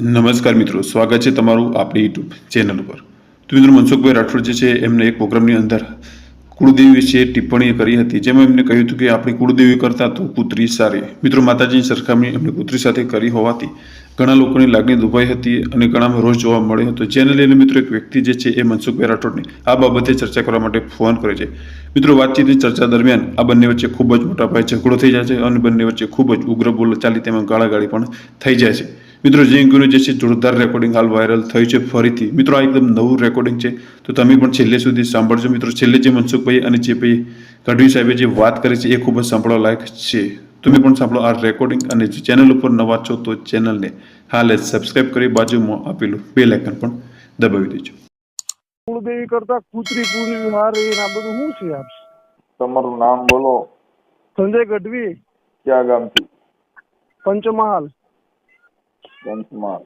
નમસ્કાર મિત્રો, સ્વાગત છે તમારું આપણી યુટ્યુબ ચેનલ ઉપર. તો મિત્રો, મનસુખભાઈ રાઠોડ જે છે, એમને એક પ્રોગ્રામની અંદર કુળદેવી વિશે ટિપ્પણી કરી હતી, જેમાં એમને કહ્યું હતું કે આપણી કુળદેવી કરતાં તો પુત્રી સારી. મિત્રો, માતાજીની સરખામણી એમને પુત્રી સાથે કરી હોવાથી ઘણા લોકોની લાગણી દુભાઈ હતી અને ઘણામાં રોષ જોવા મળ્યો હતો. જેને લઈને મિત્રો, એક વ્યક્તિ જે છે, એ મનસુખભાઈ રાઠોડને આ બાબતે ચર્ચા કરવા માટે ફોન કરે છે. મિત્રો, વાતચીતની ચર્ચા દરમિયાન આ બંને વચ્ચે ખૂબ જ મોટા ભાઈ ઝઘડો થઈ જાય છે અને બંને વચ્ચે ખૂબ જ ઉગ્ર બોલ ચાલી તેમાં ગાળાગાળી પણ થઈ જાય છે. મિત્રો જે જે છે જોરદાર રેકોર્ડિંગ હાલ વાયરલ થયું છે ફરીથી. મિત્રો આ એકદમ નવું રેકોર્ડિંગ છે. તો તમે પણ છેલ્લે સુધી સાંભળજો. મિત્રો છેલ્લે જે મનસુખભાઈ અને જે ભાઈ ગઢવી સાહેબે જે વાત કરી છે એ ખૂબ જ સાંભળવા લાયક છે. તમે પણ સાંભળો આ રેકોર્ડિંગ અને ચેનલ ઉપર નવા છો તો ચેનલને હાલે સબસ્ક્રાઇબ કરી બાજુમાં આપેલું બે લેખન પણ દબાવી દેજો. કુળદેવી કરતા કૂતરી પૂરી હાર એ આ બધું શું છે આપ? તમારું નામ બોલો. સંજય ગઢવી. ક્યાં ગામથી? પંચમહાલ. પંચમહાલ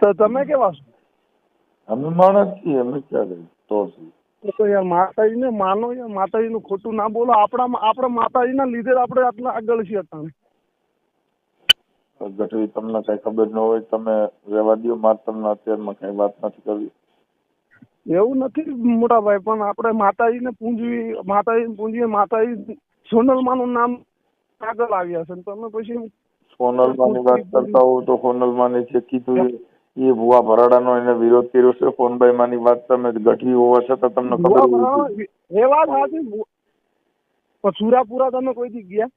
તો તમે કેવા છો? અમે માણસ છીએ અમે ક્યારે? તો તો યાર માતાજીને માનો યાર માતાજીનું ખોટું ના બોલો. આપણા આપણા માતાજીના લીધે આપણે આટલા આગળ છીએ અત્યારે. ગઢવી તમને કઈ ખબર ન હોય તમે રહેવા દો મારે તમને અત્યારમાં કઈ વાત નથી કરવી. એવું નથી મોટા ભાઈ પણ આપણે માતાજીને પૂંજવી માતાજીને પૂંજીએ માતાજી સોનલમાનું નામ આગળ આવ્યા છે. તમે પછી સોનલમાની વાત કરતા હોવ તો સોનલમાની જે કીધું એ એ ભુવા ભરાડાનો એને વિરોધ કર્યો છે. ફોનભાઈ માની વાત તમે ગઢવી હોવા છતાં તમને ખબર એ વાત સાચી સુરાપુરા તમે કોઈ દી ગયા?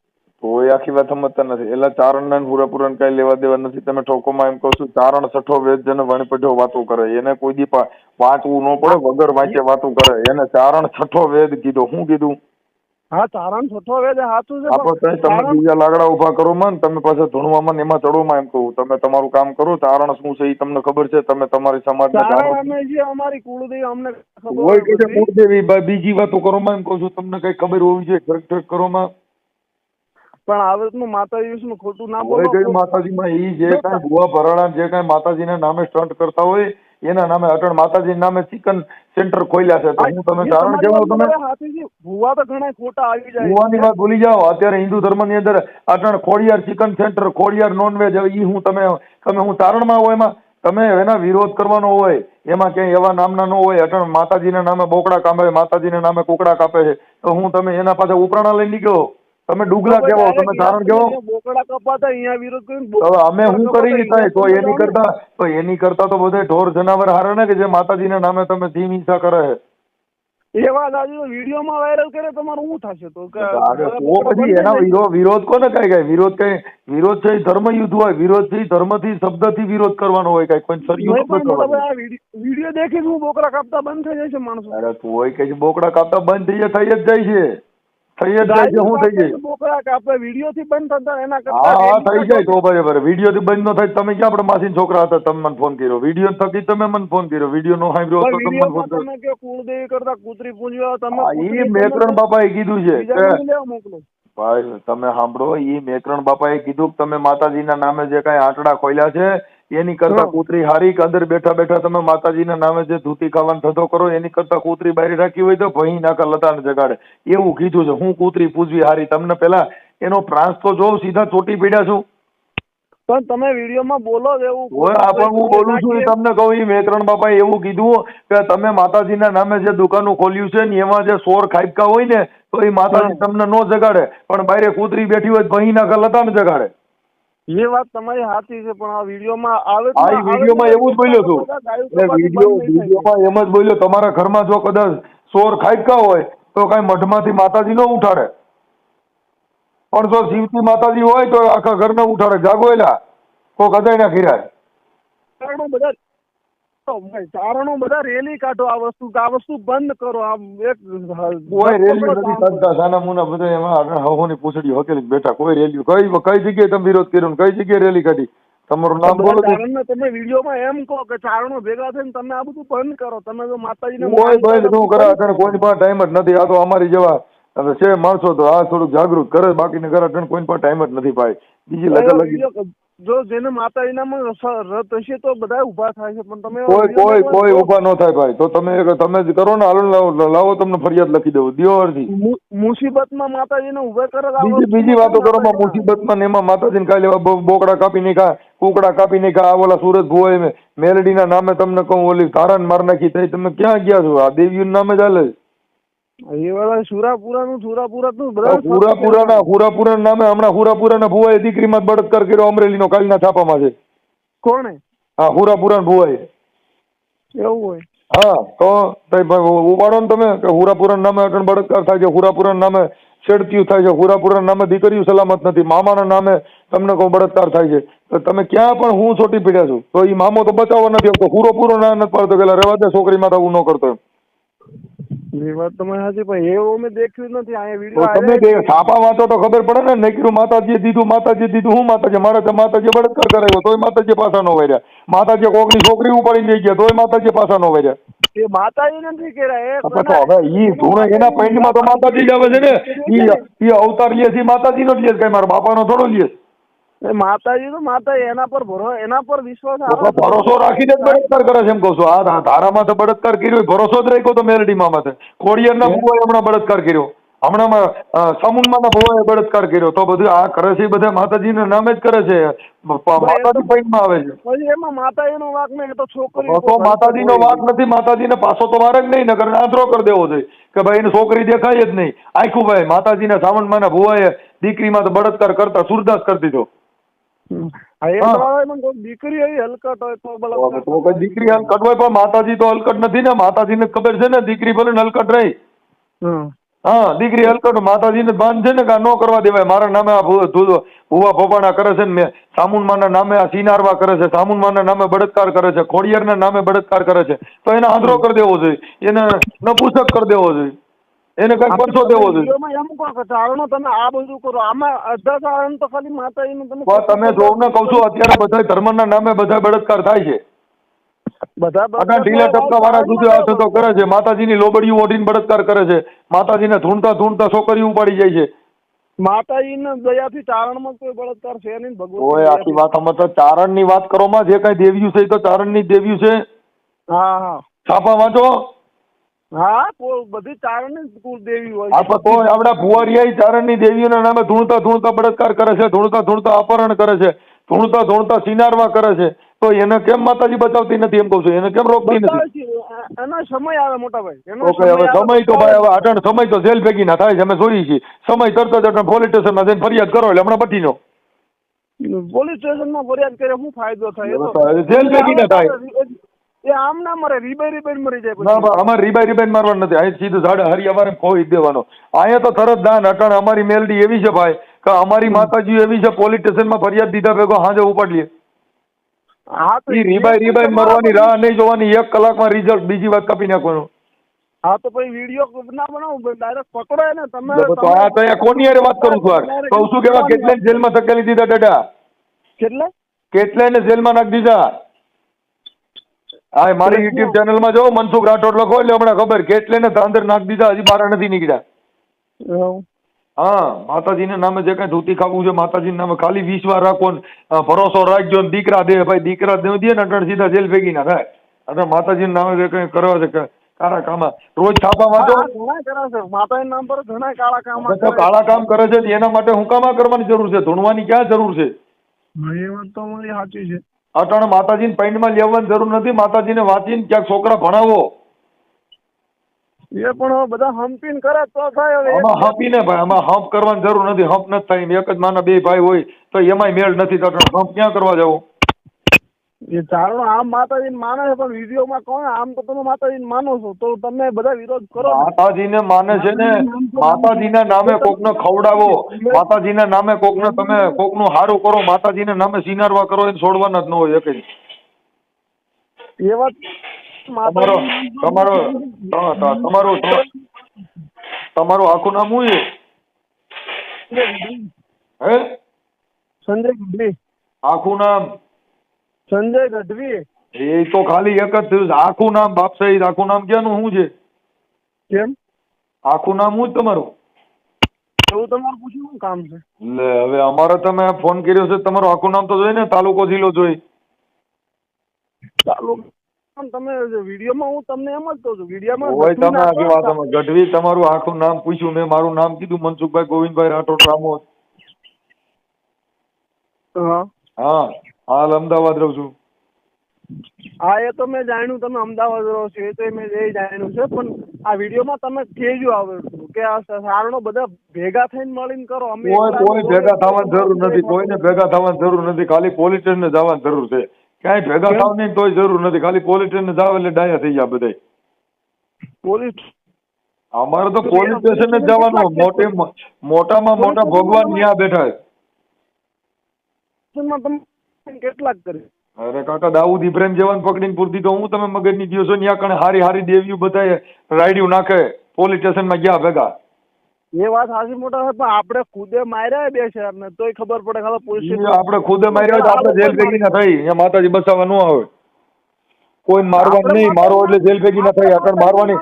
તો એ આખી વાત સમજતા નથી. એટલે ચારણ ને પૂરેપૂરા કઈ લેવા દેવા નથી. તમે ઠોકોમાં એમ કહો છો ચારણ છઠ્ઠો વેદ જેને વણપઢ્યો વાતો કરે. એને કોઈ દી વાંચવું ન પડે વગર વાંચે વાતો કરે. એને ચારણ છઠ્ઠો વેદ કીધો. શું કીધું? હા તારણ છઠ્ઠો હવે સાચું છે આપણે પણ તમે બીજા લાકડા ઊભા કરો માં તમે પાછા ધૂણવામાં એમાં ચડોમાં એમ કહું. તમે તમારું કામ કરો તારણ શું છે એ તમને ખબર છે તમે તમારી સમાજને જાણો જે અમારી કુળદેવી અમને ખબર હોય કે કુળદેવી બીજી વાતો કરો માં એમ કહું છું તમને કઈ ખબર હોવી જોઈએ ઠક કરો માં. પણ આ રીતનું માતાજી વિશે ખોટું ના બોલો. માતાજી માં એ જે કાંઈ ભુવા ભરાડા જે કાંઈ માતાજીના નામે સ્ટન્ટ કરતા હોય એના નામે અટણ માતાજી નામે ચિકન સેન્ટર ખોલ્યા છે. તો હું તમે એ ચારણ કેવો તમે ભૂવા તો ઘણા ખોટા આવી જાય. ભુવાની વાત ભૂલી જાઓ. અત્યારે હિન્દુ ધર્મની અંદર અટણ Khodiyar chicken centre Khodiyar non veg ઈ હું તમે તમે હું તારણમાં હોય એમાં તમે એના વિરોધ કરવાનો હોય એમાં ક્યાંય એવા નામના ન હોય અટણ માતાજીના નામે બોકડા કાપે માતાજીના નામે કુકડા કાપે છે. તો હું તમે એના પાછળ ઉપરાણા લઈ નીકળો. તમે ડુગલા કેવો તમે ધારણ કેવો બોકડા કપાતા અહીંયા વિરોધ કરીને હવે અમે શું કરી થાય? તો એની કરતા તો એની કરતા તો બધે ઢોર જનાવર હારે ને કે જે માતાજીના નામે તમે ધીમ હિંસા કરે? છે એવા દાદી વિડીયોમાં વાયરલ કરે તમારું શું થશે તો? કે તો પછી એના વિરોધ વિરોધ કોને કઈ કઈ? વિરોધ કઈ વિરોધ છે ધર્મ યુદ્ધ હોય. વિરોધ છે થી શબ્દથી વિરોધ કરવાનો હોય કઈ. કોઈ વીડિયો દેખીને હું બોકડા કાપતા બંધ થઈ જાય છે માણસો. અરે તું હોય કે બોકડા કાપતા બંધ થઈ જાય થઈ જ જાય છે. થઈ જાય શું થઈ જાય? બોકડા કાપે વીડિયો થી બંધ થતા એના હા હા થઈ જાય તો બરાબર. વીડિયો થી બંધ ન થાય તમે ક્યાં આપણે માસીન છોકરા હતા તમે મને ફોન કર્યો. વીડિયો થકી તમે મને ફોન કર્યો. વીડિયો નો સાંભળ્યો તો તમે મને ફોન કર્યો કે કુળદેવી કરતા કૂતરી પૂજવા તમે ઈ કૂતરી મેકરણ પૂજો, બાપાએ કીધું છે. ભાઈ તમે સાંભળો ઈ મેકરણ બાપાએ કીધું કે તમે માતાજીના નામે જે કાંઈ આંટડા ખોલ્યા છે એની કરતા કૂતરી હારી કે અંદર બેઠા બેઠા તમે માતાજીના નામે જે ધૂતી ખાવાનો ધંધો કરો એની કરતા કૂતરી બારી રાખી હોય તો ભઈ નાકા લતાને જગાડે. એવું કીધું છે. હું કૂતરી પૂજવી હારી. તમને પેલા એનો પ્રાંસ તો જોઉં સીધા ચોટી પીડ્યા છું. પણ તમે વિડીયોમાં બોલો એવું હોય આ પણ હું બોલું છું તમને કહું એ મેત્રણ બાપાએ એવું કીધું કે તમે માતાજીના નામે જે દુકાનો ખોલ્યું છે ને એમાં જે સોર ખાઈપકા હોય ને તો એ માતાજી તમને નો જગાડે. પણ બારે કૂતરી બેઠી હોય ભઈ નાકા લતાને જગાડે. એ વાત તમારી સાચી છે પણ આ વિડીયોમાં આવે આ વિડીયોમાં એવું જ બોલ્યો છું. વીડિયો વિડીયોમાં એમ જ બોલ્યો તમારા ઘરમાં જો કદાચ સોર ખાઈકા હોય તો કઈ મઢમાંથી માતાજી નો ઉઠાડે. પણ જો શિવતી માતાજી હોય તો આખા ઘરને ઉઠાડે. જાગો એલા કોક કદાય ના ચારણો બધા તો ભાઈ, ચારણો બધા રેલી કાઢો આ વસ્તુ આ વસ્તુ બંધ કરો આમ એક કોઈ રેલી નથી કાઢતા. સાના મુના બધા એમાં હવોની પૂછડી હકેલી બેઠા. કોઈ રેલી કઈ કઈ જગ્યાએ તમે વિરોધ કર્યો ને કઈ જગ્યાએ રેલી કાઢી? તમારું નામ બોલો. તમે વિડીયોમાં એમ કહો કે ચારણો ભેગા થઈને તમે આ બધું બંધ કરો. તમે તો માતાજીને કોઈ કોઈ શું કરે અટણ કોઈ પાસે ટાઈમ જ નથી. આ તો અમારી જેવા છે માણસો તો આ થોડુંક જાગૃત કરે. બાકીને કરે અટણ કોઈ પાસે ટાઈમ જ નથી ભાઈ. બીજી લગા લગી જો જેને માતાજીનામાં રથ હશે તો બધા ઊભા થાય છે પણ તમે કોઈ કોઈ કોઈ ઊભા ન થાય ભાઈ. તો તમે તમે જ કરો ને હાલો લાવો તમને ફરિયાદ લખી દઉં દિયો અરજી. મુ- મુસીબતમાં માતાજીને ઊભા કરે બીજી બીજી વાતો કરો માં મુસીબતમાં ને એમાં માતાજીને કાલે બોકડા કાપી ખા કુકડા કાપી નાખ્યા આ ઓલા સુરત ભુવાએ મેલડીના નામે તમને કહું ઓલી તારણ માર નાખી થઈ તમે ક્યાં ગયા છો? આ દેવીઓના નામે ચાલે એ કાલના છાપામાં છે. હા ભુવાએ. એવું હોય. હા તો ઉપાડો ને તમે કે હુરાપુરા નામે અટણ બળાત્કાર થાય છે હુરાપુરા નામે છેડતીયું થાય છે હુરાપુરા નામે દીકરીઓ સલામત નથી મામાના નામે તમને કોઈ બળાત્કાર થાય છે. તો તમે ક્યાં પણ હું છોટી પીડ્યા છું. તો એ મામો તો બચાવવા નથી આવતો હુરો પૂરો ના નથી પાડતો પેલા રેવા દે છોકરી માતા હું ન કરતો એમ. એ વાત તમારી સાચી પણ એવું મેં દેખ્યું નથી. અહીંયા તો તમે વીડિયો જે છાપા વાંચો તો ખબર પડે ને નકરું માતાજીએ દીધું માતાજીએ દીધું હું માતાજી મારે તો માતાજીએ કરાવ્યો તોય માતાજી પાછા ન વર્યા માતાજીએ કોકની છોકરી ઉપાડી લઈ ગયા તોય માતાજી પાછા નો વર્યા એ માતાજી નથી કર્યા એ તો હવે ઈ ધૂણે એના પૈંડમાં તો માતાજી જ આવે છે ને. ઈ અવતાર લે છે ઈ માતાજીનો જ લે છે કઈ મારા બાપાનો થોડો લે છે. માતાજી તો માતા એના પર ભરો એના પર વિશ્વાસ આવે ભરોસો રાખીને જ બળાત્કાર કરે છે એમ કહું છું. આ ધારામાં તો બળાત્કાર કર્યો ભરોસો જ રાખ્યો તો મેલડીમાં માથે. ખોડિયારના ભુવાએ હમણાં બળાત્કાર કર્યો. હમણાં સામુંડમાના ભુવાએ બળાત્કાર કર્યો. તો બધું આ કરે છે એ બધા માતાજીના નામે જ કરે છે. માતાજી પૈણમાં આવે છે. પછી એમાં માતાજીનો વાક નહીં તો છોકરી તો માતાજીનો વાક નથી માતાજીને પાછો તો મારે જ નહીં નગર આંતરો કરી દેવો જોઈએ. કે ભાઈ એને છોકરી દેખાય જ નહીં. આખું ભાઈ માતાજીના સાવણમાના ભુવાએ દીકરીમાં તો બળાત્કાર કરતા સુરદાસ કરી દીધો. દીકરી હલકટ હોય તો તો બળાત્કાર તો દીકરી હલકટ હોય પણ માતાજી તો હલકટ નથી ને. માતાજીને ખબર છે ને દીકરી ભલે હલકટ રહી. હા દીકરી હલકટ માતાજીને બાંધ છે ને કે ન કરવા દેવાય. મારા નામે આ ભૂવા ભોપાણા કરે છે ને મેં. સામુનમાના નામે આ સિનારવા કરે છે. સામુનમાના નામે બળત્કાર કરે છે. ખોડિયાર ના નામે બળત્કાર કરે છે. તો એને આંધળો કરી દેવો જોઈએ. એને નપુસક કરી દેવો જોઈએ. એને કઈ પરસો દેવો જોઈએ. એમ કહો કે ચારણો તમે આ બધું કરો. આમાં અડધા ચારણ તો ખાલી માતાજીનું તમે તમે જોવ ને કહું છું અત્યારે બધા ધર્મના નામે બધા બળાત્કાર થાય છે. બધા આટલા ઢીલા ટપકા વાળા સુધી આ ધંધો કરે છે. માતાજીની લોબડીઓ ઓઢીને બળાત્કાર કરે છે. માતાજીને ધૂણતા ધૂણતા છોકરીઓ ઉપાડી જાય છે. માતાજીના દયાથી ચારણમાં કોઈ બળાત્કાર છે નહીં ભગવાન ઓય આખી વાત આમાં તો ચારણની વાત કરો માં. જે કઈ દેવ્યું છે એ તો ચારણની દેવ્યું છે. હા હા. છાપા વાંચો. હા બધી ચારણની જ કુળદેવી હોય આ તો આપડા ભુવારિયા ચારણની દેવીઓના નામે ધૂણતા ધૂણતા બળાત્કાર કરે છે ધૂણતા ધૂણતા અપહરણ કરે છે ધૂણતા ધૂણતા સિનારવા કરે છે. તો એને કેમ માતાજી બચાવતી નથી એમ કહું છું એને કેમ રોકતી નથી? એનો સમય આવે મોટા ભાઈ ઓકે હવે સમય તો ભાઈ હવે અટણ સમય તો જેલ ભેગી ના થાય છે અમે જોઈએ છીએ. સમય તરત જ અટણ પોલીસ સ્ટેશનમાં જઈને ફરિયાદ કરો એટલે હમણાં નો પોલીસ સ્ટેશનમાં ફરિયાદ કરે શું ફાયદો થાય? જેલ ભેગી ના થાય. એ આમ ના મરે રીબાઈ રીબાઈ મરી જાય ના બા, અમારે રીબાઈ રીબાઈ મારવાનું નથી. અહીં સીધું ઝાડ હરી અમારે ખોઈ દેવાનો. અહીંયા તો તરત દાન અટણ અમારી મેલડી એવી છે ભાઈ કે અમારી માતાજી એવી છે પોલીસ સ્ટેશનમાં ફરિયાદ દીધા ભેગો હાજે ઉપાડીએ હા તો રીબાઈ રીબાઈ મરવાની રાહ નહીં જોવાની એક કલાકમાં રિઝલ્ટ બીજી વાત કાપી નાખવાનું. હા તો પછી વીડિયો ના બનાવો ડાયરેક્ટ પકડો ને તમે તો આ તો કોની હારે વાત કરું છું યાર? કહું છું કેવા એવા કેટલાય જેલમાં ધકેલી દીધા દાદા? કેટલા? કેટલાયને જેલમાં નાખી દીધા? હા મારી યુટ્યુબ ચેનલમાં જો મનસુખ રાઠોડ લખો એટલે હમણાં ખબર. કેટલે ને ધાંધર નાખી દીધા હજી બહાર નથી નીકળ્યા. હા માતાજીના નામે જે કઈ ધોતી ખાવું છે માતાજીના નામે ખાલી વીસ વાર રાખો ભરોસો રાખજો ને દીકરા દે ભાઈ દીકરા દે દે ને અટણ સીધા જેલ ભેગી ના થાય. અને માતાજીના નામે જે કઈ કરવા છે કાળા કામ. રોજ છાપા વાંચો નામ પર ઘણા કાળા કામ કાળા કામ કરે છે એના માટે હું કામ કરવાની જરૂર છે? ધૂણવાની ક્યાં જરૂર છે? એ વાત તો મારી સાચી છે. અટાણે માતાજીને પૈંડમાં લેવાની જરૂર નથી. માતાજીને વાંચીને ક્યાંક છોકરા ભણાવો. એ પણ બધા હમ્પીને કરે તો થાય હવે. આમાં હંપીને ભાઈ આમાં હંપ કરવાની જરૂર નથી. હંપ નથી થાય. એક જ માના બે ભાઈ હોય તો એમાંય મેળ નથી તો હંપ ક્યાં કરવા જવો એ ચારણો આમ માતાજીને માને છે પણ વિડીયોમાં કોણ? આમ તો તમે માતાજીને માનો છો તો તમે બધા વિરોધ કરો ને. માતાજીને માને છે ને માતાજીના નામે કોકને ખવડાવો માતાજીના નામે કોકને તમે કોકનું હારું કરો માતાજીના નામે સિનારવા કરો એને છોડવાના જ ન હોય એક એ વાત તમારો તમારો તમારું તમારું આખું નામ શું હે? સંજય આખું નામ? સંજય ગઢવી. એ તો ખાલી એક જ થયું આખું નામ બાપ સહિત આખું નામ ક્યાંનું? શું છે? કેમ? આખું નામ હું જ તમારું? એવું તમારું પૂછ્યું શું કામ છે? લે હવે અમારે તમે ફોન કર્યો છે તમારું આખું નામ તો જોઈ ને તાલુકો જિલ્લો જોઈ. ચાલો તમે વિડીયોમાં હું તમને એમ જ કહું છું વિડીયોમાં હોય તમે આખી વાત અમે ગઢવી તમારું આખું નામ પૂછ્યું મેં મારું નામ કીધું મનસુખભાઈ ગોવિંદભાઈ રાઠોડ રામોદ. હા. હા. હાલ અમદાવાદ રહું છું. હા એ તો મેં જાણ્યું તમે અમદાવાદ રહો છો એ તો મેં એ જાણ્યું છે પણ આ વિડીયોમાં તમે કેજો આવે કે આ સારણો બધા ભેગા થઈને મળીને કરો અમે કોઈ ભેગા થવાની જરૂર નથી કોઈને ભેગા થવાની જરૂર નથી ખાલી પોલીસ સ્ટેશન જવાની જરૂર છે. ક્યાંય ભેગા થાવ થવાની તોય જરૂર નથી ખાલી પોલીસ સ્ટેશન જાવ એટલે ડાયા થઈ ગયા બધાય. પોલીસ અમારે તો પોલીસ સ્ટેશન જ જવાનું મોટે મોટામાં મોટા ભગવાન ન્યા બેઠા છે. કેટલાક કરી. અરે કાકા દાઉદ ઇબ્રાહિમ જેવાને પકડીને પૂરતી તો હું તમે મગજની દિવસો છો ત્યાં કણે હારી હારી દેવીઓ બધાએ રાયડિયું નાખે પોલીસ સ્ટેશનમાં ગયા ભેગા. એ વાત સાચી મોટા હોય પણ આપણે ખુદે માર્યા બે શહેર ને તોય ખબર પડે ખાલી પોલીસ આપણે ખુદે માર્યા તો આપણે જેલ ભેગી ના થઈ અહીંયા માતાજી બસાવવા ન આવે. કોઈને મારવાનું આપણે નહીં મારો એટલે જેલ ભેગી ના થઈ આકણ મારવાની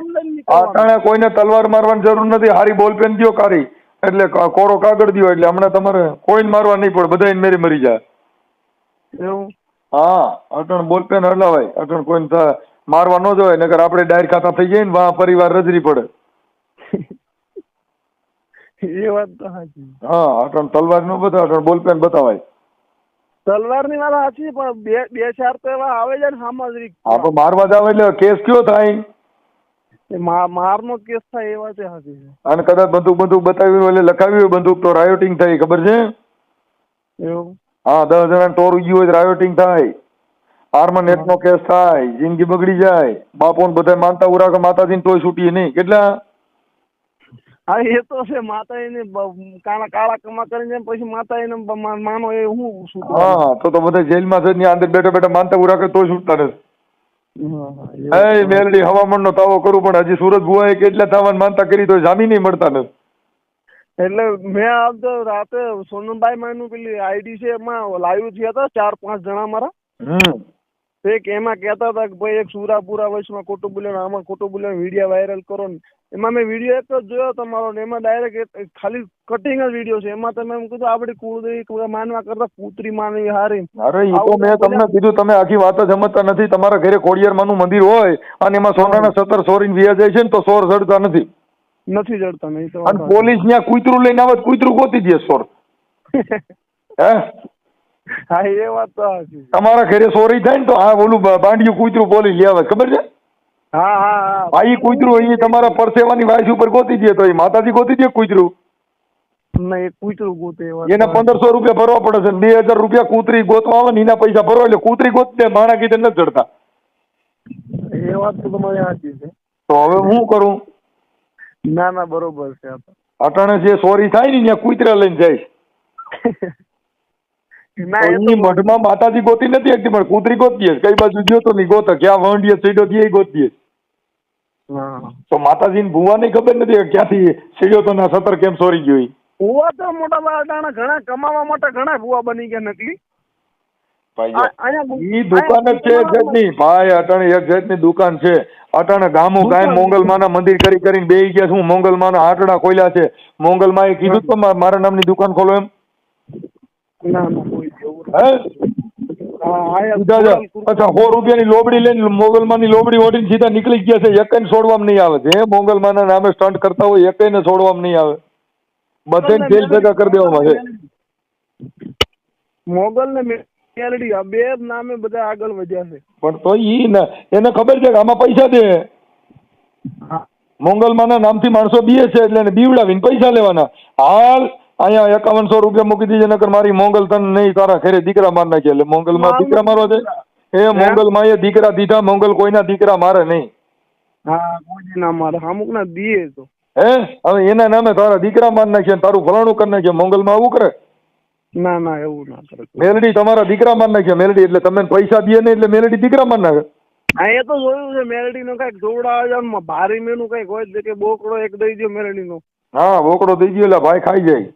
આકણે કોઈને તલવાર મારવાની જરૂર નથી હારી બોલપેન દ્યો કારી. એટલે કોરો કાગળ દ્યો એટલે હમણાં તમારે કોઈને મારવા નહીં પડે બધા મેરી મરી જાય. એવું? હા અટણ બોલપેન હલાવાય અટણ કોઈને થ- મારવા ન જવાય નકર આપણે ડાયર ખાતા થઈ જાય ને વા પરિવાર રજરી પડે. એ વાત તો સાચી. હા અટણ તલવાર નો બતાવે અટણ બોલપેન બતાવાય. તલવારની વાત સાચી પણ બે બે ચાર તો એવા આવે છે ને સામાજિક. આપણે મારવા જાવ એટલે કેસ કયો થાય? મારનો કેસ થાય એ વાત એ સાચી છે. અને કદાચ બંદૂક બંદૂક બતાવ્યું એટલે લખાવ્યું બંદૂક તો રાયોટિંગ થાય ખબર છે? એવું? હા દસ જણા ટોર ગયું હોય તો રાયોટિંગ થાય. આર્મા નેટ નો કેસ થાય જિંદગી બગડી જાય. બાપો ને બધા માનતા ઉરા કે માતાજી તોય છૂટીએ નહીં. કેટલા? હા એ તો છે માતા એને કાળા કાળા કમા કરીને પછી માતા એને માનો એ હું શું હા તો તો બધા જેલમાં છે ત્યાં અંદર બેઠા બેઠા માનતા ઉરા કે તોય છૂટતા નથી. એ મેલડી હવામાન નો તાવો કરું પણ હજી સુરત ભુવાએ કેટલા થવાની માનતા કરી તો જામીન નહીં મળતા નથી. એટલે મેં આ તો રાતે સોનમભાઈ માનું પેલી આઈડી છે એમાં લાઈવ થયા હતા ચાર પાંચ જણા મારા. એક એમાં કહેતા હતા કે ભાઈ એક સુરાપુરા વયસમાં ખોટું બોલ્યો આમાં ખોટું બોલ્યો વીડિયો વાયરલ કરો ને. એમાં મેં વીડિયો એક જ જોયો તમારો ને એમાં ડાયરેક્ટ ખાલી કટિંગ જ વીડિયો છે. એમાં તમે એમ કીધું આપડી કુળદેવી માનવા કરતા પુત્રી માનવી હારી. અરે એ તો મેં તમને કીધું તમે આખી વાત જ સમજતા નથી. તમારા ઘરે ખોડિયારમાંનું મંદિર હોય અને એમાં સોનાના સત્તર સોરીન વ્યાજ જાય છે ને તો સોર સડતા નથી. નથી જડતા નહીં તો અને પોલીસ ત્યાં કૂતરું લઈને આવે કૂતરું ગોતી દે સોર. હે? હા એ વાત તો તમારા ઘરે સોરી થાય ને તો આ ઓલું બાંડિયું કૂતરું પોલીસ લઈ આવે ખબર છે? હા હા હા. આ કૂતરું એ તમારા પરસેવાની વાયસ ઉપર ગોતી દે તો એ માતાજી ગોતી દે કૂતરું? ગોતે એને પંદરસો રૂપિયા ભરવા પડે છે બે હજાર રૂપિયા કૂતરી ગોતવા આવે ને એના પૈસા ભરો એટલે કૂતરી ગોતતે માણા કીધે નથી ચડતા એ વાત તો તમારી સાચી છે. તો હવે હું કરું? ના ના બરોબર છે અટાણે જે સોરી થાય ને ત્યાં કુતરા લઈને જાય ના એ એની તો મઢમાં માતાજી ગોતી નથી એકથી પણ કૂતરી ગોતીએ કઈ બાજુ ગયો તો નહીં ગોતો ક્યાં વંડીએ સીડો થી ગોતીએ હા. તો માતાજીને ભુવાને ખબર નથી કે ક્યાંથી સીડ્યો તો ના સતર કેમ સોરી ગયો. ભૂવા તો મોટા બાટાણા ઘણા કમાવા માટે ઘણા ભૂવા બની ગયા નકલી. ઈ દુકાન જ છે જાતની. ભાઈ અટાણે એક જાતની દુકાન છે. અટાણે ગામું ગાય. મોંગલમાના મંદિર કરી કરીને બે ગયા છું. મોંગલમાના આટડા ખોલ્યા છે. મોંગલમાએ કીધું તો મારા નામની દુકાન ખોલો એમ. ના ના કોઈ. અચ્છા સો રૂપિયાની લોબડી લઈને મોગલમાની લોબડી ઓઢીને સીધા નીકળી ગયા છે. એકઈને છોડવામાં નહીં આવે. જે મોગલમાના નામે સ્ટન્ટ કરતા હોય એકઈને છોડવામાં નહીં આવે. બધાને જેલ ભેગા કરી દેવામાં છે મોગલ ને મેલડી આ બે નામે બધા આગળ વધ્યા છે. પણ તો ઈ ને એને ખબર છે કે આમાં પૈસા દે. મોંગલમાના નામથી માણસો બીએ છે એટલે એને બીવડાવીને પૈસા લેવાના. હાલ અહીંયા એકાવનસો રૂપિયા મૂકી દીધે નકર મારી મોંગલ તને નહીં તારા ઘરે દીકરા માર નાખે એટલે મોંગલમાં દીકરા મારવા છે? એ મોંગલમાં એ દીકરા દીધા મોંગલ કોઈના દીકરા મારે નહીં. હા કોઈ ના મારે. અમુક ના દીએ તો. હે? હવે એના નામે તારા દીકરા માર નાખે તારું ફલાણું કરી નાખે મોંગલમાં આવું કરે? ના ના એવું ના કરે. મેલડી તમારા દીકરા માર નાખે મેલડી એટલે તમે પૈસા દે ને એટલે મેલડી દીકરા માર નાખે હા એ તો જોયું છે મેલડી નો કંઈક જોવડાવે છે ભારી મેનું કંઈક હોય કે બોકડો એક દઈ દો મેલડી નો હા બોકડો દઈ દો એટલે ભાઈ ખાઈ જાય.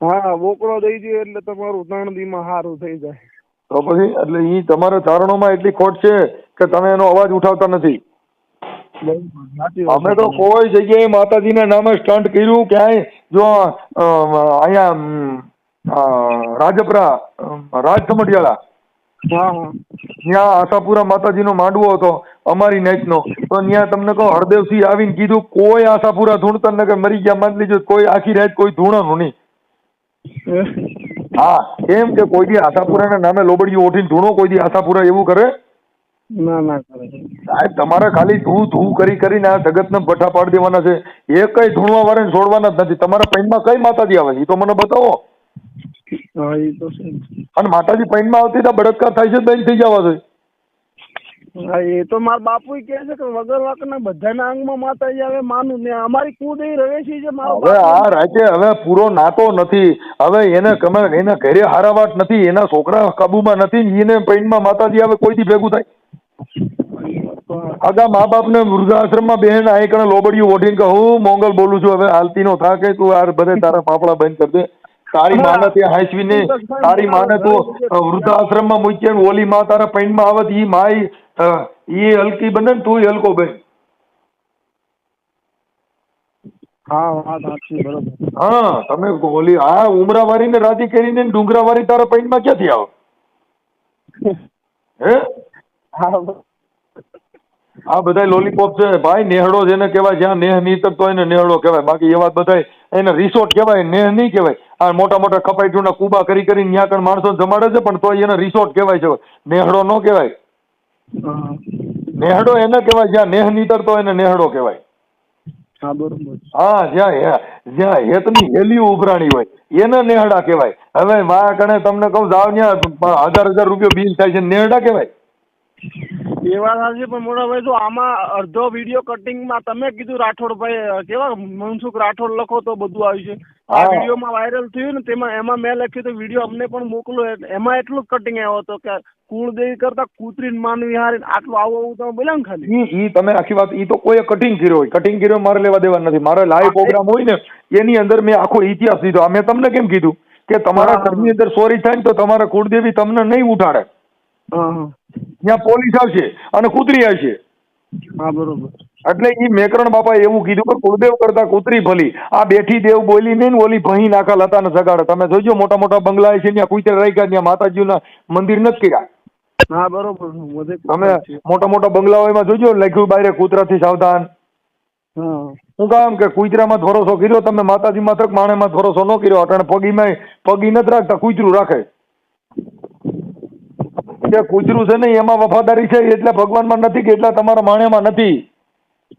હા બોકડો દઈ દો એટલે તમારું ત્રણ દી માં સારું થઈ જાય. તો પછી એટલે ઈ તમારા ચારણોમાં એટલી ખોટ છે કે તમે એનો અવાજ ઉઠાવતા નથી. અમે તો તમારી. કોઈ જગ્યાએ માતાજીના નામે સ્ટન્ટ કર્યું ક્યાંય જો અહીંયા રાજપરા રાજ સમઢિયાળા ત્યાં આશાપુરા માતાજીનો માંડવો હતો અમારી નાઈટનો તો ત્યાં તમને કહો હરદેવસિંહ આવીને કીધું કોઈ આશાપુરા ધૂણતર નગર મરી ગયા માની લીજો કોઈ આખી રાત કોઈ ધૂણ નહીં હા એમ કે કોઈ દી આશાપુરાના નામે લોબડીઓ ઓઠીને ધૂણો કોઈ દી આશાપુરા એવું કરે ના ના કરે સાહેબ તમારે ખાલી ધૂ ધૂ કરી કરીને આ જગતને બઠા પાડી દેવાના છે એ કઈ ધૂણવા વાળાને છોડવાના જ નથી તમારા પૈનમાં કઈ માતાજી આવે છે એ તો મને બતાવો હા એ તો છે. અને માતાજી પૈનમાં આવતી તો બળાત્કાર થાય છે તો બંધ થઈ જવા જોઈએ હા એ તો મારા બાપુ કહે છે કે વગર વાંકના બધાના અંગમાં માતાજી આવે માનું ને અમારી કુળદેવી રવેશી છે મારો હવે આ રાજ્ય હવે પૂરો નાતો નથી. હવે એને કમે એના ઘરે હારાવાટ નથી એના છોકરા કાબુમાં નથી ને એને પૈનમાં માતાજી આવે કોઈથી ભેગું થાય? આગા મા બાપને વૃદ્ધાશ્રમમાં બેન આઈકણે લોબડિયું ઓઢીને કે હું મોંગલ બોલું છું હવે હાલતી નો થા કે તું આ બધે તારા પાપડા બંધ કરી દે. તારી માને ત્યાં હાંસવીને તારી માને વૃદ્ધાશ્રમ વૃદ્ધાશ્રમમાં મૂકી ઓલી માં તારા પૈનમાં આવે તો ઈ માય ઈ હલકી બને ને તું હલકો બન. હા વાત સાચી બરોબર. હા તમે ઓલી આ ઉમરાવાળીને રાજી કરીને ડુંગરા ડુંગરાવાળી તારા પૈનમાં ક્યાંથી આવે? હે? હા આ બધા લોલીપોપ છે. ભાઈ નેહડો જેને કહેવાય જ્યાં નેહ નીતર તો એને નેહડો કહેવાય. બાકી એવા બધા એને રિસોર્ટ કહેવાય નેહ નહીં કહેવાય. આ મોટા મોટા કપાઈટુના કુબા કરી કરીને ત્યાં કણ માણસો જમાડે છે પણ તો એને રિસોર્ટ કહેવાય છે. નેહડો ન કહેવાય. નેહડો એને કહેવાય જ્યાં નેહ નીતર તો એને નેહડો કહેવાય. હા જ્યાં જ્યાં હેતની હેલી ઉભરાણી હોય એને નેહડા કહેવાય. હવે મારા કણે તમને કહું જાવ ત્યાં હજાર હજાર રૂપિયો બિલ થાય છે નેહડા કહેવાય. એ વાત સાચી પણ મોટાભાઈ જો આમાં અડધો વીડિયો કટિંગમાં તમે કીધું રાઠોડભાઈ કેવા મનસુખ રાઠોડ લખો તો બધું આવ્યું છે. આ વીડિયો વિડીયોમાં વાયરલ થયું ને તેમાં એમાં મેં લખ્યું તો વીડિયો અમને પણ મોકલો એમાં એટલું કટિંગ આવ્યો હતો કે કુળદેવી કરતા કૂતરીને માનવી હારી આટલું આવું આવું તમે બોલ્યા ને ખાલી? ઈ તમે આખી વાત ઈ તો કોઈ કટિંગ કર્યો હોય. કટિંગ કર્યો મારે લેવા દેવા નથી. મારે લાઈવ પ્રોગ્રામ હોય ને એની અંદર મેં આખો ઇતિહાસ દીધો મેં તમને કેમ કીધું? કે તમારા. ઘરની અંદર ચોરી થાય ને તો તમારા કુળદેવી તમને નહીં ઉઠાડે. ત્યાં પોલીસ આવશે અને કૂતરી આવશે. હા બરોબર. એટલે ઈ મેકરણ બાપા એવું કીધું કે કુળદેવ કરતા કૂતરી ભલી. આ બેઠી દેવ બોલી નહીં ને ઓલી ભહી નાખા લતા ને જગાડે. તમે જોજો મોટા મોટા બંગલા છે ત્યાં કુતરા ગયા ત્યાં માતાજીના મંદિર નથી કર્યા. હા બરોબર. તમે મોટા મોટા બંગલાઓમાં જોજો લખ્યું બારે કૂતરાથી સાવધાન. હું. કામ કે કુતરામાં ભરોસો કર્યો તમે માતાજી માત્ર માણે માણેમાં ભરોસો ન કર્યો. અટાણે પગીમાં પગી નથી રાખતા કૂતરું રાખે. કે કૂતરું છે ને એમાં વફાદારી છે એટલે ભગવાનમાં નથી કે એટલા તમારા માણેમાં નથી.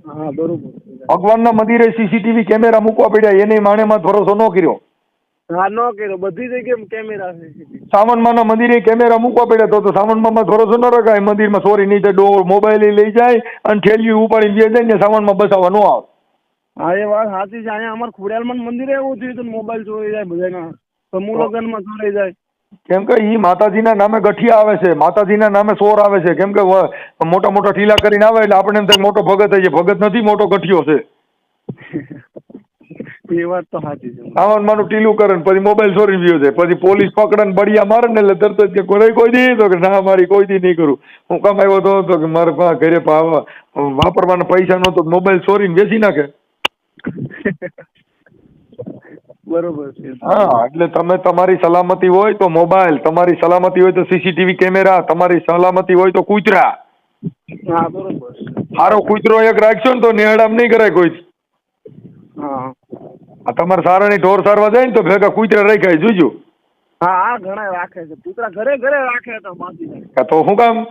હા બરોબર. ભગવાનના મંદિરે સીસીટીવી કેમેરા મૂકવા પડ્યા એને માણેમાં ભરોસો ન કર્યો. હા ન કર્યો. બધી જગ્યાએ કેમેરા સાવનમાના મંદિરે કેમેરા મૂકવા પડ્યા તો તો સાવનમાં ભરોસો ન રખાય. મંદિરમાં ચોરી નહીં થાય ડોર મોબાઈલ લઈ જાય અને ઠેલિયું ઉપાડીને જાય ને સાવનમાં બસાવવા ન આવે. હા એ વાત સાચી છે. અહીંયા અમારે ખોડિયાલમાં મંદિરે એવું થયું હતું મોબાઈલ ચોરી જાય બધાના. સમૂહ લગ્નમાં ચોરી જાય. કેમ કે ઈ માતાજીના નામે ગઠિયા આવે છે માતાજીના નામે સોર આવે છે. કેમ કે મોટા મોટા ઢીલા કરીને આવે એટલે આપણે એમ થાય મોટો ભગત જાય ભગત નથી મોટો ગઠિયો છે. એ વાત તો સાચી છે. સાવનમાંનું ટીલું કરે ને પછી મોબાઈલ ચોરી ગયો છે. પછી પોલીસ પકડે ને બળિયા મારે ને એટલે તરત જ કે કોઈ કોઈ દી તો કે ના મારી કોઈ દી નહીં કરું. હું કામ આવ્યો તો તો કે મારે ઘરે વાપરવાના પૈસા નહોતો મોબાઈલ ચોરીને વેચી નાખે. બરોબર છે. હા એટલે તમે તમારી સલામતી હોય તો મોબાઈલ તમારી સલામતી હોય તો સીસીટીવી કેમેરા તમારી સલામતી હોય તો કૂતરા. હા બરોબર સારો કૂતરો એક રાખશો ને તો નેહડામ નહીં કરાય કોઈ. હા. તમારે તમારે સારાની ઢોર સારવા જાય ને તો ભેગા કૂતરા રાખાય જોજો. હા ઘણા રાખે છે. કૂતરા ઘરે ઘરે રાખે તો તો શું કામ?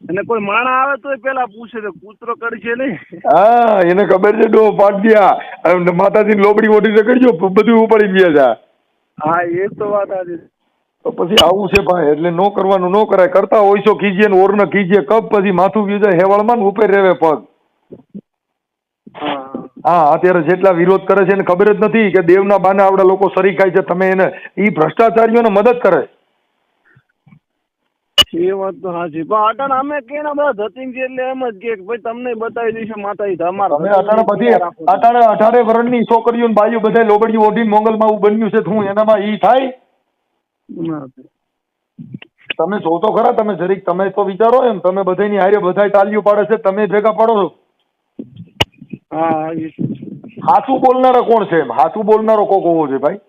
અને કોઈ માણા આવે તો પેલા પૂછે કે કૂતરો કરશે નહીં. હા એને ખબર છે ડો પાટ ગયા. માતાજી લોબડી મોટી કરજો બધું ઉપાડી ગયા છે. હા એ તો વાત આજે તો પછી આવું છે ભાઈ એટલે નો કરવાનું નો કરાય. કરતા હોય છો કીજીએ ને ઓર ન કીજીએ કબ પછી માથું ગયું જાય હેવાળમાં ને ઉપર રહેવે પગ. હા. અત્યારે જેટલા વિરોધ કરે છે એને ખબર જ નથી કે દેવના બાને આવડા લોકો સરી ખાય છે તમે એને એ ભ્રષ્ટાચારીઓને મદદ કરે. એ વાત તો સાચી. પણ અટાણ અમે કેના બધા ધતિંગ છે એટલે એમ જ કે ભાઈ તમને બતાવી દઈશું માતાજી તમારા તમે અટાણે બધી અટાણે અઢારે વર્ષની છોકરીઓ ને બાઈઓ બધા લોબડીઓ ઓઢીને મોંગલમાં આવું બન્યું છે એનામાં ઈ થાય. તમે જો તો ખરા તમે જરીક તમે તો વિચારો એમ તમે બધાની હારે બધાય તાલીઓ પાડે છે તમે ભેગા પાડો છો. હા હાચું બોલનારો કોણ છે એમ? હાચું બોલનારો કોક હોવો છે ભાઈ.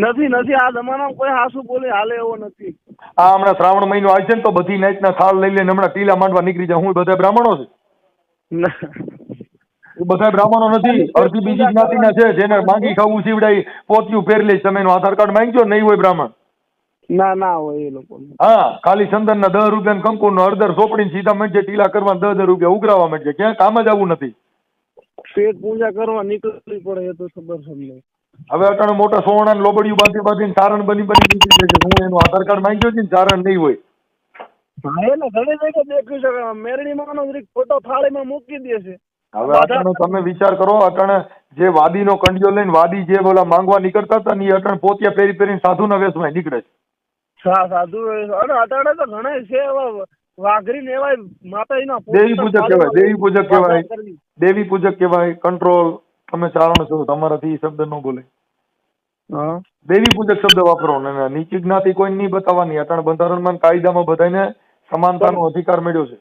નથી નથી આ જમાનામાં કોઈ હાસુ બોલે હાલે એવો નથી. આ હમણાં શ્રાવણ મહિનો આવશે ને તો બધી નાઈટના થાળ લઈ લઈને હમણાં ટીલા માંડવા નીકળી જાય હું બધા બ્રાહ્મણો છે. બધા બ્રાહ્મણો નથી. અડધી બીજી જ્ઞાતિના છે જેને માંગી ખાવું સીવડાઈ પોતિયું પહેરી લઈશ તમે એનું આધાર કાર્ડ માંગજો નહીં હોય બ્રાહ્મણ. ના ના હોય એ લોકો હા ખાલી ચંદન ના દસ રૂપિયા કંકુ નો અડધર સોપડી સીધા મંડે ટીલા કરવા દસ દસ રૂપિયા ઉઘરાવા માંડે ક્યાં કામ જ આવું નથી. પેટ પૂજા કરવા નીકળવી પડે એ તો ખબર છે હવે અટાણે મોટા સોવણા લોબડિયું બાંધી બાંધીને ચારણ બની બની નીકળી જાય છે. હું એનું આધાર કાર્ડ માંગ્યો છે ને ચારણ નહીં હોય. એને ઘણી જગ્યાએ દેખ્યું છે કે મેરડીમાં નો જરીક ફોટો થાળીમાં મૂકી દે છે. હવે અટાણે તમે વિચાર કરો અટાણે જે વાદીનો કંડિયો લઈને વાદી જે બોલા માંગવા નીકળતા હતા ને એ અટાણે પોતિયા પહેરી પહેરીને સાધુના વેશમાં નીકળે છે. સા સાધુ અને અટાણે તો ઘણા છે એવા વાઘરી ને એવા માતાજીના દેવી પૂજક કહેવાય દેવી પૂજક કહેવાય દેવી પૂજક કહેવાય કંટ્રોલ તમે ચારણ છો તમારાથી ઈ શબ્દ ન બોલે. હા. દેવી પૂજક શબ્દ વાપરો ને નીચી જ્ઞાતિ કોઈ નહીં બતાવવાની. અત્યારે બંધારણમાં કાયદામાં બધાને સમાનતાનો અધિકાર મળ્યો છે.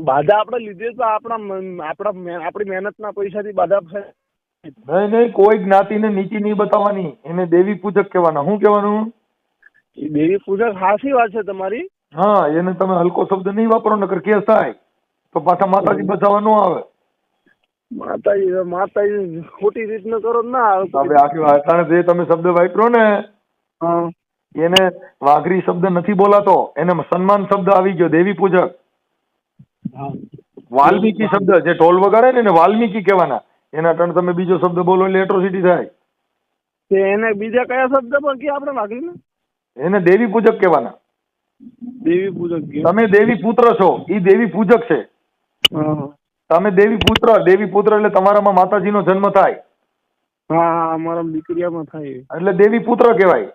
બાધા આપણે લીધે તો આપણા આપણા આપણી મહેનતના પૈસાથી બાધા નહીં નહીં કોઈ જ્ઞાતિને નીચી નહીં બતાવવાની. એને દેવી પૂજક કહેવાના. શું કહેવાનું? દેવી પૂજક હાસી વાત છે તમારી. હા એને તમે હલકો શબ્દ નહીં વાપરો નકર કેસ થાય. તો પાછા માતાજી બચાવવા ન આવે. માતાજી માતાજી ખોટી રીતનું કરો ના હવે આખી અટાણે જે તમે શબ્દ વાપરો ને એને વાઘરી શબ્દ નથી બોલાતો એને સન્માન શબ્દ આવી ગયો દેવી પૂજક. વાલ્મીકી શબ્દ જે ઢોલ વગાડે ને એને વાલ્મીકી કહેવાના એના અટાણે તમે બીજો શબ્દ બોલો એટલે એટ્રોસિટી થાય. તે એને બીજા કયા શબ્દ પણ કે આપણે વાઘરીને? એને દેવી પૂજક કહેવાના. દેવી પૂજક તમે દેવી પુત્ર છો એ દેવી પૂજક છે. તમે દેવી પુત્ર દેવી પુત્ર એટલે તમારામાં માતાજીનો જન્મ થાય. હા અમારા દીકરીયામાં થાય એટલે દેવી પુત્ર કહેવાય.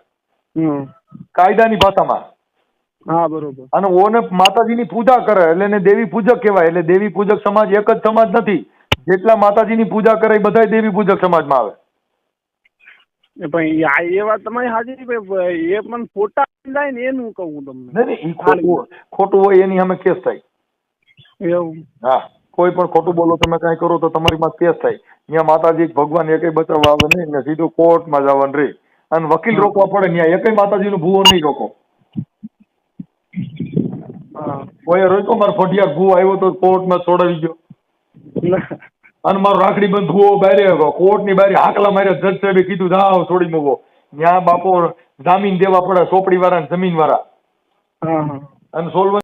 કાયદાની ભાષામાં. હા બરોબર. અને ઓને માતાજીની પૂજા કરે એટલે એને દેવી પૂજક કહેવાય. એટલે દેવી પૂજક સમાજ એક જ સમાજ નથી. જેટલા માતાજીની પૂજા કરે એ બધા દેવી પૂજક સમાજમાં આવે. એ વાત તમારી હાજી ભાઈ એ પણ ફોટા જાય ને એનું કહું તમને. નહીં નહીં ઈ ખોટું ખોટું હોય એની અમે કેસ થાય. એવું. હા. કોઈ પણ ખોટું બોલો તમે કાંઈ કરો તો તમારી માં કેસ થાય. ત્યાં માતાજી ભગવાન એકે બચાવવા આવે નહીં ને સીધું કોર્ટમાં જવાનું રહે અને વકીલ રોકવા પડે ત્યાં એકે માતાજીનો ભૂવો નહીં રોકો. કોઈ રોક્યો મારો ફટિયાર ભૂ આવ્યો તો કોર્ટમાં છોડાવી ગયો. અને મારો રાખડી બંધ ભૂવો બારે કોર્ટની બારી હાકલા માર્યા જજ સાહેબે કીધું જાઓ છોડી મૂકો. ત્યાં બાપો જામીન દેવા પડે ચોપડી વાળા જમીન વાળા અને સોલવન